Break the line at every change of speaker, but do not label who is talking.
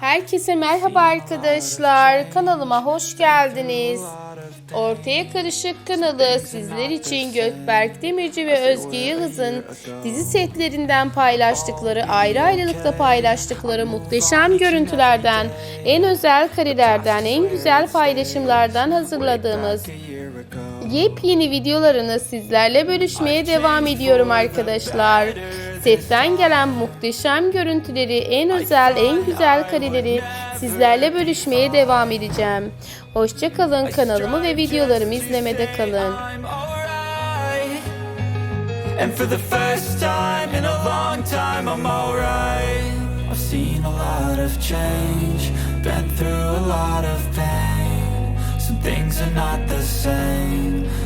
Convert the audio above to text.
Herkese merhaba arkadaşlar. Kanalıma hoş geldiniz. Ortaya Karışık kanalı sizler için Gökberk Demirci ve Özge Yıldız'ın dizi setlerinden paylaştıkları, ayrı ayrılıkta paylaştıkları muhteşem görüntülerden, en özel karelerden, en güzel paylaşımlardan hazırladığımız yepyeni videolarını sizlerle bölüşmeye devam ediyorum arkadaşlar. Setten gelen muhteşem görüntüleri, en özel, en güzel kareleri sizlerle bölüşmeye devam edeceğim. Hoşça kalın, kanalımı ve videolarımı izlemede kalın.
And for the first time in a long time, I'm alright. I've seen a lot of change, been through a lot of pain. Some things are not the same